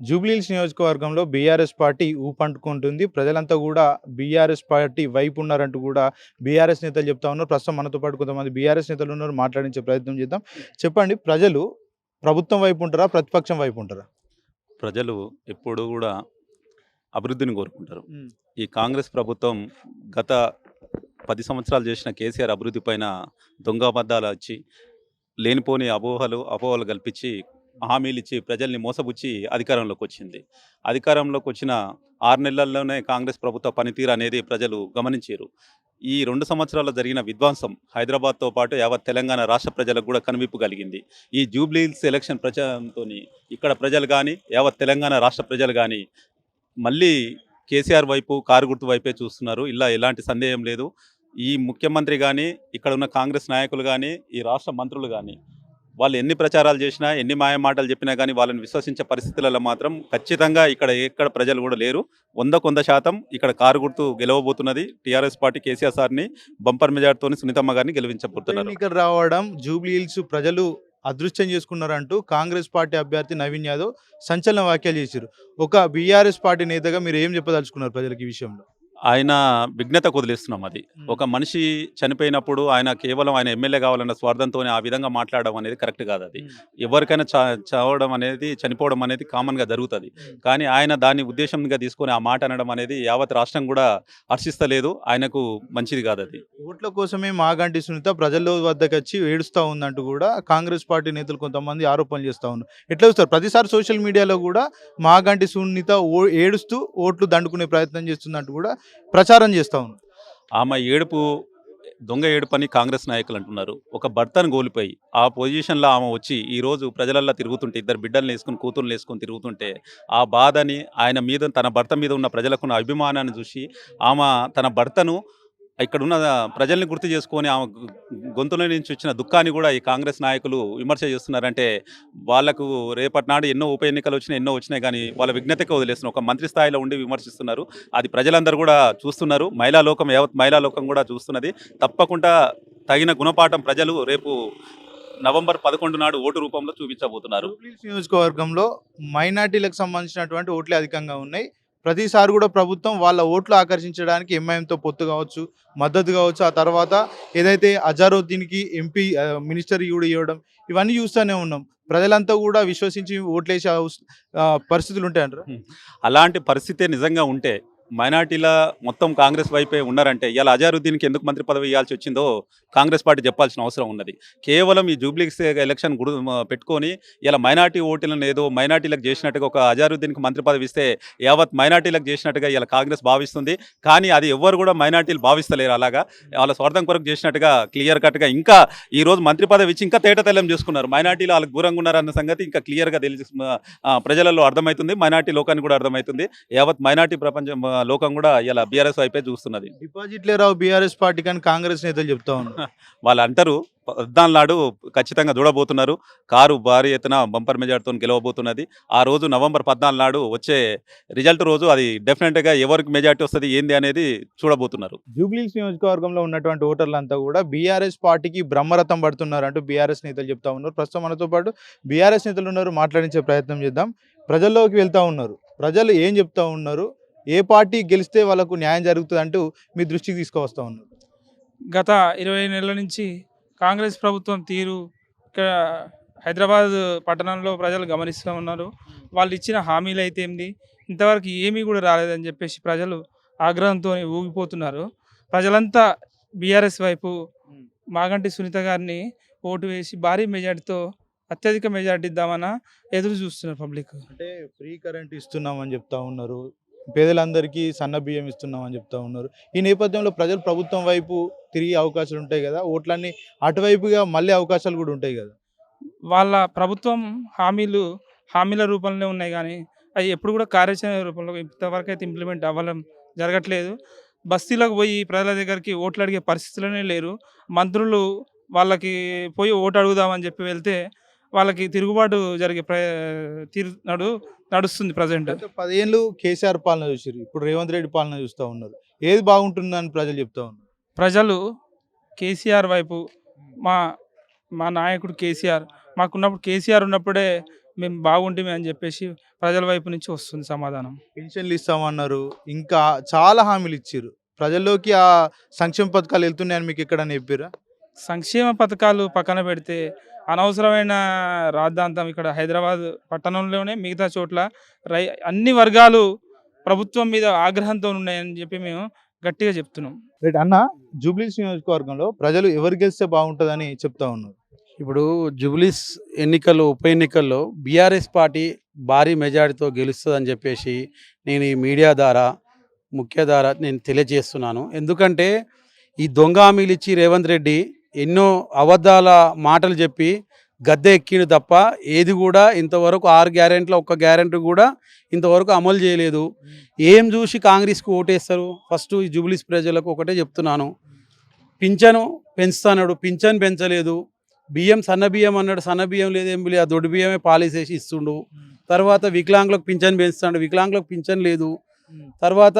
జూబ్లీహిల్స్ నియోజకవర్గంలో BRS party ఊపంటుకుంటుంది. ప్రజలంతా కూడా బీఆర్ఎస్ పార్టీ వైపు ఉన్నారంటూ కూడా బీఆర్ఎస్ నేతలు చెప్తా ఉన్నారు. ప్రస్తుతం మనతో పాటు కొంతమంది బీఆర్ఎస్ నేతలు ఉన్నారు. మాట్లాడించే ప్రయత్నం చేద్దాం. చెప్పండి ప్రజలు ప్రభుత్వం వైపు ఉంటారా? ప్రతిపక్షం వైపు ఉంటారా? ప్రజలు ఎప్పుడు కూడా అభివృద్ధిని కోరుకుంటారు. ఈ కాంగ్రెస్ ప్రభుత్వం గత పది సంవత్సరాలు చేసిన కేసీఆర్ అభివృద్ధి పైన దొంగ అబద్ధాలు వచ్చి లేనిపోని అపోహలు అపోహలు కల్పించి హామీలు ఇచ్చి ప్రజల్ని మోసపుచ్చి అధికారంలోకి వచ్చింది అధికారంలోకి వచ్చిన ఆరు నెలల్లోనే కాంగ్రెస్ ప్రభుత్వ పనితీరు అనేది ప్రజలు గమనించారు ఈ రెండు సంవత్సరాల్లో జరిగిన విధ్వంసం హైదరాబాద్తో పాటు యావత్ తెలంగాణ రాష్ట్ర ప్రజలకు కూడా కనువిప్పు కలిగింది. ఈ జూబ్లీహిల్స్ ఎలక్షన్ ప్రచారంతో ఇక్కడ ప్రజలు కానీ యావత్ తెలంగాణ రాష్ట్ర ప్రజలు కానీ మళ్ళీ కేసీఆర్ వైపు కారు గుర్తు వైపే చూస్తున్నారు. ఇలా ఎలాంటి సందేహం లేదు. ఈ ముఖ్యమంత్రి కానీ ఇక్కడ ఉన్న కాంగ్రెస్ నాయకులు కానీ ఈ రాష్ట్ర మంత్రులు కానీ వాళ్ళు ఎన్ని ప్రచారాలు చేసినా ఎన్ని మాయ మాటలు చెప్పినా కానీ వాళ్ళని విశ్వసించే పరిస్థితులలో మాత్రం ఖచ్చితంగా ఇక్కడ ఎక్కడ ప్రజలు కూడా లేరు. వందకు వంద శాతం ఇక్కడ కారు గుర్తు గెలవబోతున్నది టీఆర్ఎస్ పార్టీ కేసీఆర్ సార్ని బంపర్ మెజార్టీతో సునీతమ్మ గారిని గెలిపించబోతున్నారు. ఇక్కడ రావడం జూబ్లీహిల్స్ ప్రజలు అదృష్టం చేసుకున్నారంటూ కాంగ్రెస్ పార్టీ అభ్యర్థి నవీన్ యాదవ్ సంచలన వ్యాఖ్యలు చేశారు. ఒక బీఆర్ఎస్ పార్టీ నేతగా మీరు ఏం చెప్పదలుచుకున్నారు ప్రజలకు ఈ విషయంలో? ఆయన విఘ్నత వదిలేస్తున్నాం అది. ఒక మనిషి చనిపోయినప్పుడు ఆయన కేవలం ఆయన ఎమ్మెల్యే కావాలన్న స్వార్థంతో ఆ విధంగా మాట్లాడడం అనేది కరెక్ట్ కాదు అది. ఎవరికైనా చా చావడం అనేది చనిపోవడం అనేది కామన్గా జరుగుతుంది. కానీ ఆయన దాన్ని ఉద్దేశంగా తీసుకొని ఆ మాట అనడం అనేది యావత్ రాష్ట్రం కూడా హర్షిస్తలేదు. ఆయనకు మంచిది కాదు అది. ఓట్ల కోసమే మాగంటి సునీత ప్రజల వద్దకు వచ్చి ఏడుస్తూ ఉందంటూ కూడా కాంగ్రెస్ పార్టీ నేతలు కొంతమంది ఆరోపణలు చేస్తూ ఉన్నారు. ఎట్లా చూస్తారు? ప్రతిసారి సోషల్ మీడియాలో కూడా మాగంటి సునీత ఓ ఏడుస్తూ ఓట్లు దండుకునే ప్రయత్నం చేస్తుందంటూ కూడా ప్రచారం చేస్తూ ఉన్నారు. ఆమె ఏడుపు దొంగ ఏడుపని కాంగ్రెస్ నాయకులు అంటున్నారు. ఒక భర్తను కోల్పోయి ఆ పొజిషన్లో ఆమె వచ్చి ఈరోజు రోజు ప్రజలల్లో తిరుగుతుంటే ఇద్దరు బిడ్డలు వేసుకుని కూతుర్లు వేసుకుని తిరుగుతుంటే ఆ బాధని ఆయన మీద తన భర్త మీద ఉన్న ప్రజలకున్న అభిమానాన్ని చూసి ఆమె తన భర్తను ఇక్కడ ఉన్న ప్రజల్ని గుర్తు చేసుకొని ఆమె గొంతులో నుంచి వచ్చిన దుఃఖాన్ని కూడా ఈ కాంగ్రెస్ నాయకులు విమర్శ చేస్తున్నారంటే వాళ్ళకు రేపటి నాడు ఎన్నో ఉప ఎన్నికలు వచ్చినాయి ఎన్నో వచ్చినాయి కానీ వాళ్ళ విజ్ఞతకి వదిలేస్తున్నారు. ఒక మంత్రి స్థాయిలో ఉండి విమర్శిస్తున్నారు. అది ప్రజలందరూ కూడా చూస్తున్నారు. మహిళా లోకం యావత్ మహిళా లోకం కూడా చూస్తున్నది. తప్పకుండా తగిన గుణపాఠం ప్రజలు రేపు నవంబర్ పదకొండు నాడు ఓటు రూపంలో చూపించబోతున్నారు. నియోజకవర్గంలో మైనార్టీలకు సంబంధించినటువంటి ఓట్లు అధికంగా ఉన్నాయి. ప్రతిసారి కూడా ప్రభుత్వం వాళ్ళ ఓట్లు ఆకర్షించడానికి ఎంఐఎంతో పొత్తు కావచ్చు మద్దతు కావచ్చు. ఆ తర్వాత ఏదైతే అజారుద్దీన్కి ఎంపీ మినిస్టర్ కూడా ఇవ్వడం ఇవన్నీ చూస్తూనే ఉన్నాం. ప్రజలంతా కూడా విశ్వసించి ఓట్లేసే పరిస్థితులు ఉంటాయంటారు? అలాంటి పరిస్థితే నిజంగా ఉంటే మైనార్టీల మొత్తం కాంగ్రెస్ వైపే ఉన్నారంటే ఇలా అజారుద్దీన్కి ఎందుకు మంత్రి పదవి ఇవ్వాల్సి వచ్చిందో కాంగ్రెస్ పార్టీ చెప్పాల్సిన అవసరం ఉన్నది. కేవలం ఈ జూబ్లీస్ ఎలక్షన్ గుడు పెట్టుకొని ఇలా మైనార్టీ ఓటులను ఏదో మైనార్టీలకు చేసినట్టుగా ఒక అజారుద్దీన్కి మంత్రి పదవి ఇస్తే యావత్ మైనార్టీలకు చేసినట్టుగా ఇలా కాంగ్రెస్ భావిస్తుంది. కానీ అది ఎవ్వరు కూడా మైనార్టీలు భావిస్తలేరు అలాగా. వాళ్ళ స్వార్థం కొరకు చేసినట్టుగా క్లియర్ కట్గా ఇంకా ఈ రోజు మంత్రి పదవి ఇచ్చి ఇంకా తేటతెల్లం చేసుకున్నారు. మైనార్టీలు వాళ్ళకి దూరంగా ఉన్నారన్న సంగతి ఇంకా క్లియర్గా తెలిసి ప్రజలలో అర్థమవుతుంది. మైనార్టీ లోకానికి కూడా అర్థమవుతుంది. యావత్ మైనార్టీ ప్రపంచం లోకం కూడా ఇలా బీఆర్ఎస్ వైపే చూస్తున్నది. డిపాజిట్లే రావు బీఆర్ఎస్ పార్టీ కానీ కాంగ్రెస్ నేతలు చెప్తా ఉన్నారు. వాళ్ళు అంటారు పద్నాలుగు నాడు ఖచ్చితంగా చూడబోతున్నారు. కారు భారీ ఎత్తున బంపర్ మెజార్టీతో గెలవబోతున్నది. ఆ రోజు నవంబర్ పద్నాలుగు నాడు వచ్చే రిజల్ట్ రోజు అది డెఫినెట్గా ఎవరికి మెజార్టీ వస్తుంది ఏంది అనేది చూడబోతున్నారు. జూబ్లీహిల్స్ నియోజకవర్గంలో ఉన్నటువంటి ఓటర్లంతా కూడా బీఆర్ఎస్ పార్టీకి బ్రహ్మరథం పడుతున్నారు అంటూ బీఆర్ఎస్ నేతలు చెప్తా ఉన్నారు. ప్రస్తుతం మనతో పాటు బీఆర్ఎస్ నేతలు ఉన్నారు మాట్లాడించే ప్రయత్నం చేద్దాం. ప్రజల్లోకి వెళ్తా ఉన్నారు. ప్రజలు ఏం చెప్తా ఉన్నారు? ఏ పార్టీ గెలిస్తే వాళ్ళకు న్యాయం జరుగుతుంది అంటూ మీ దృష్టికి తీసుకువస్తా ఉన్నారు? గత ఇరవై నెలల నుంచి కాంగ్రెస్ ప్రభుత్వం తీరు ఇక్కడ హైదరాబాద్ పట్టణంలో ప్రజలు గమనిస్తూ ఉన్నారు. వాళ్ళు ఇచ్చిన హామీలు అయితే ఏంది? ఇంతవరకు ఏమీ కూడా రాలేదని చెప్పేసి ప్రజలు ఆగ్రహంతో ఊగిపోతున్నారు. ప్రజలంతా బీఆర్ఎస్ వైపు మాగంటి సునీత గారిని ఓటు వేసి భారీ మెజార్టీతో అత్యధిక మెజార్టీ ఇద్దామన్న ఎదురు చూస్తున్నారు పబ్లిక్. అంటే ఫ్రీ కరెంట్ ఇస్తున్నామని చెప్తా ఉన్నారు. పేదలందరికీ సన్న బియ్యం ఇస్తున్నామని చెప్తా ఉన్నారు. ఈ నేపథ్యంలో ప్రజలు ప్రభుత్వం వైపు తిరిగే అవకాశాలు ఉంటాయి కదా ఓట్లన్నీ అటువైపుగా మళ్ళీ అవకాశాలు కూడా ఉంటాయి కదా. వాళ్ళ ప్రభుత్వం హామీలు హామీల రూపంలో ఉన్నాయి కానీ అవి ఎప్పుడు కూడా కార్యాచరణ రూపంలో ఇంతవరకు అయితే ఇంప్లిమెంట్ అవ్వడం జరగట్లేదు. బస్తీలకు పోయి ప్రజల దగ్గరికి ఓట్లు అడిగే పరిస్థితులనే లేరు. మంత్రులు వాళ్ళకి పోయి ఓటు అడుగుదామని చెప్పి వెళ్తే వాళ్ళకి తిరుగుబాటు జరిగే ప్ర తీరు నడు నడుస్తుంది ప్రజెంట్. పదేళ్ళు కేసీఆర్ పాలన చూసారు ఇప్పుడు రేవంత్ రెడ్డి పాలన చూస్తూ ఉన్నారు. ఏది బాగుంటుందని ప్రజలు చెప్తా ఉన్నారు? ప్రజలు కేసీఆర్ వైపు మా మా నాయకుడు కేసీఆర్ మాకున్నప్పుడు కేసీఆర్ ఉన్నప్పుడే మేము బాగుంటే అని చెప్పేసి ప్రజల వైపు నుంచి వస్తుంది సమాధానం. పెన్షన్లు ఇస్తామన్నారు. ఇంకా చాలా హామీలు ఇచ్చారు ప్రజల్లోకి ఆ సంక్షేమ పథకాలు వెళ్తున్నాయని మీకు ఎక్కడ చెప్పారా సంక్షేమ పథకాలు పక్కన పెడితే అనవసరమైన రాద్ధాంతం ఇక్కడ హైదరాబాద్ పట్టణంలోనే మిగతా చోట్ల రై అన్ని వర్గాలు ప్రభుత్వం మీద ఆగ్రహంతో ఉన్నాయని చెప్పి మేము గట్టిగా చెప్తున్నాం. రైట్ అన్న జూబ్లీస్ నియోజకవర్గంలో ప్రజలు ఎవరు గెలిస్తే బాగుంటుందని చెప్తా ఉన్నారు? ఇప్పుడు జుబ్లీస్ ఎన్నికల్లో ఉప ఎన్నికల్లో బీఆర్ఎస్ పార్టీ భారీ మెజారిటీతో గెలుస్తుందని చెప్పేసి నేను ఈ మీడియా ద్వారా ముఖ్య ద్వారా నేను తెలియజేస్తున్నాను. ఎందుకంటే ఈ దొంగ హామీలు ఇచ్చి రేవంత్ రెడ్డి ఎన్నో అబద్ధాల మాటలు చెప్పి గద్దె ఎక్కిండు తప్ప ఏది కూడా ఇంతవరకు ఆరు గ్యారెంటీలో ఒక్క గ్యారెంటీ కూడా ఇంతవరకు అమలు చేయలేదు. ఏం చూసి కాంగ్రెస్కి ఓటేస్తారు? ఫస్ట్ ఈ జూబ్లీస్ ప్రజలకు ఒకటే చెప్తున్నాను. పింఛను పెంచుతాడు పింఛన్ పెంచలేదు. బియ్యం సన్న బియ్యం అన్నాడు సన్న బియ్యం లేదేం లేదు ఆ దొడ్డు బియ్యమే పాలిసేసి ఇస్తుండు. తర్వాత వికలాంగులకు పింఛన్ పెంచుతాడు వికలాంగులకు పింఛన్ లేదు. తర్వాత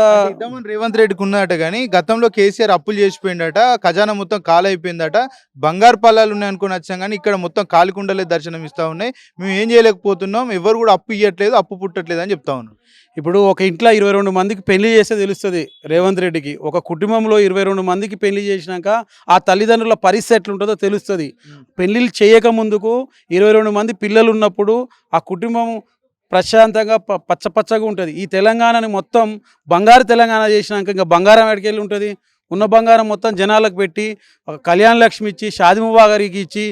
రేవంత్ రెడ్డికి ఉన్నదట కానీ గతంలో కేసీఆర్ అప్పులు చేసిపోయిందట ఖజానా మొత్తం కాలు అయిపోయిందట బంగారు పల్లాలు ఉన్నాయి అనుకుని వచ్చాం కానీ ఇక్కడ మొత్తం కాలికుండలే దర్శనం ఇస్తా ఉన్నాయి. మేము ఏం చేయలేకపోతున్నాం ఎవరు కూడా అప్పు ఇవ్వట్లేదు అప్పు పుట్టట్లేదు అని చెప్తా ఉన్నాం ఇప్పుడు ఒక ఇంట్లో ఇరవై రెండు మందికి పెళ్ళి చేస్తే తెలుస్తుంది రేవంత్ రెడ్డికి. ఒక కుటుంబంలో ఇరవై రెండు మందికి పెళ్ళి చేసినాక ఆ తల్లిదండ్రుల పరిస్థితి ఎట్లుంటుందో తెలుస్తుంది. పెళ్ళిళ్ళు చేయక ముందుకు ఇరవై రెండు మంది పిల్లలు ఉన్నప్పుడు ఆ కుటుంబం ప్రశాంతంగా ప- పచ్చ పచ్చగా ఉంటుంది. ఈ తెలంగాణని మొత్తం బంగారు తెలంగాణ చేసినాక ఇంకా బంగారం ఎక్కడికెళ్ళి ఉంటుంది? ఉన్న బంగారం మొత్తం జనాలకు పెట్టి ఒక కళ్యాణ లక్ష్మి ఇచ్చి షాది ముబాగరికి ఇచ్చి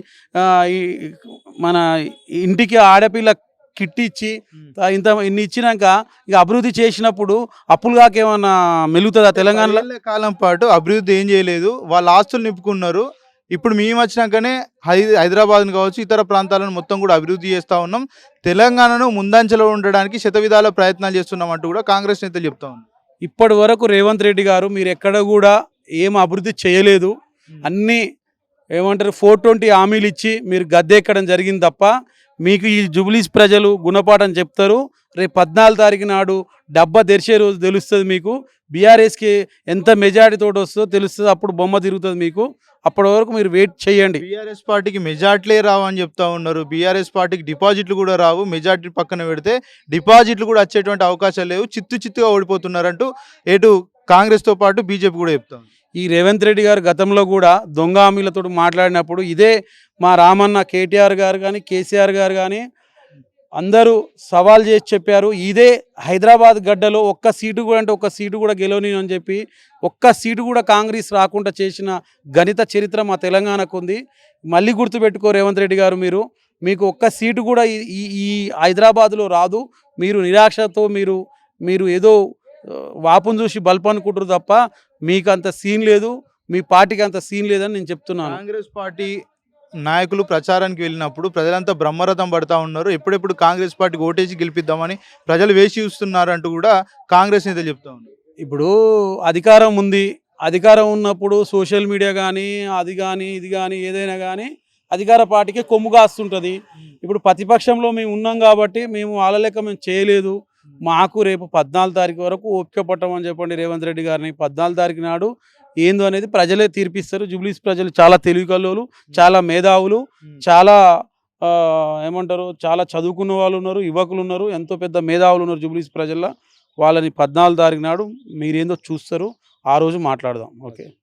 మన ఇంటికి ఆడపిల్ల కిట్ ఇచ్చి ఇంత ఇన్ని ఇచ్చినాక ఇక అభివృద్ధి చేసినప్పుడు అప్పులు కాకేమన్నా మెలుగుతుందా తెలంగాణలో? కాలం పాటు అభివృద్ధి ఏం చేయలేదు. వాళ్ళ ఆస్తులు నింపుకున్నారు. ఇప్పుడు మేము వచ్చినాకనే హై హైదరాబాద్ను కావచ్చు ఇతర ప్రాంతాలను మొత్తం కూడా అభివృద్ధి చేస్తూ ఉన్నాం. తెలంగాణను ముందంచెలో ఉండడానికి శతవిధాల ప్రయత్నాలు చేస్తున్నాం అంటూ కూడా కాంగ్రెస్ నేతలు చెప్తా ఉన్నారు. ఇప్పటి వరకు రేవంత్ రెడ్డి గారు మీరు ఎక్కడ కూడా ఏం అభివృద్ధి చేయలేదు. అన్నీ ఏమంటారు ఫోర్ ట్వంటీ హామీలు ఇచ్చి మీరు గద్దెక్కడం జరిగింది తప్ప మీకు ఈ జుబ్లీస్ ప్రజలు గుణపాఠం చెప్తారు. రేపు పద్నాలుగు తారీఖు నాడు డబ్బా తెరిచే రోజు తెలుస్తుంది మీకు. బీఆర్ఎస్కి ఎంత మెజారిటీ తోటి వస్తుందో తెలుస్తుంది. అప్పుడు బొమ్మ తిరుగుతుంది మీకు. అప్పటి వరకు మీరు వెయిట్ చేయండి. బీఆర్ఎస్ పార్టీకి మెజార్టీలే రావు అని చెప్తా ఉన్నారు. బీఆర్ఎస్ పార్టీకి డిపాజిట్లు కూడా రావు. మెజార్టీ పక్కన పెడితే డిపాజిట్లు కూడా వచ్చేటువంటి అవకాశాలు లేవు. చిత్తు చిత్తుగా ఓడిపోతున్నారంటూ ఎటు కాంగ్రెస్తో పాటు బీజేపీ కూడా చెప్తాం ఈ రేవంత్ రెడ్డి గారు గతంలో కూడా దొంగ హామీలతో మాట్లాడినప్పుడు ఇదే మా రామన్న కేటీఆర్ గారు కానీ కేసీఆర్ గారు కానీ అందరూ సవాల్ చేసి చెప్పారు ఇదే హైదరాబాద్ గడ్డలో ఒక్క సీటు కూడా అంటే ఒక్క సీటు కూడా గెలవని అని చెప్పి ఒక్క సీటు కూడా కాంగ్రెస్ రాకుండా చేసిన గణిత చరిత్ర మా తెలంగాణకు ఉంది. మళ్ళీ గుర్తుపెట్టుకో రేవంత్ రెడ్డి గారు మీరు మీకు ఒక్క సీటు కూడా ఈ- ఈ హైదరాబాద్లో రాదు. మీరు నిరాశతో మీరు మీరు ఏదో వాపును చూసి బల్బ్ అనుకుంటారు తప్ప మీకు అంత సీన్ లేదు మీ పార్టీకి అంత సీన్ లేదని నేను చెప్తున్నాను. కాంగ్రెస్ పార్టీ నాయకులు ప్రచారానికి వెళ్ళినప్పుడు ప్రజలంతా బ్రహ్మరథం పడతా ఉన్నారు. ఎప్పుడెప్పుడు కాంగ్రెస్ పార్టీకి ఓటేసి గెలిపిద్దామని ప్రజలు వేచి చూస్తున్నారు అంటూ కూడా కాంగ్రెస్ నేతలు చెప్తా ఉన్నారు. ఇప్పుడు అధికారం ఉంది. అధికారం ఉన్నప్పుడు సోషల్ మీడియా కానీ అది కానీ ఇది కానీ ఏదైనా కానీ అధికార పార్టీకి కొమ్ము కాస్తుంటుంది. ఇప్పుడు ప్రతిపక్షంలో మేము ఉన్నాం కాబట్టి మేము వాళ్ళ లెక్క మేము చేయలేదు. మాకు రేపు పద్నాలుగు తారీఖు వరకు ఓపిక పట్టమని చెప్పండి రేవంత్ రెడ్డి గారిని. పద్నాలుగు తారీఖు నాడు ఏందో అనేది ప్రజలే తీర్పిస్తారు. జూబ్లీస్ ప్రజలు చాలా తెలివికల్లోలు చాలా మేధావులు చాలా ఏమంటారు చాలా చదువుకున్న వాళ్ళు ఉన్నారు యువకులు ఉన్నారు ఎంతో పెద్ద మేధావులు ఉన్నారు జూబ్లీస్ ప్రజల్లో. వాళ్ళని పద్నాలుగు తారీఖు నాడు మీరేందో చూస్తారు. ఆ రోజు మాట్లాడదాం. ఓకే.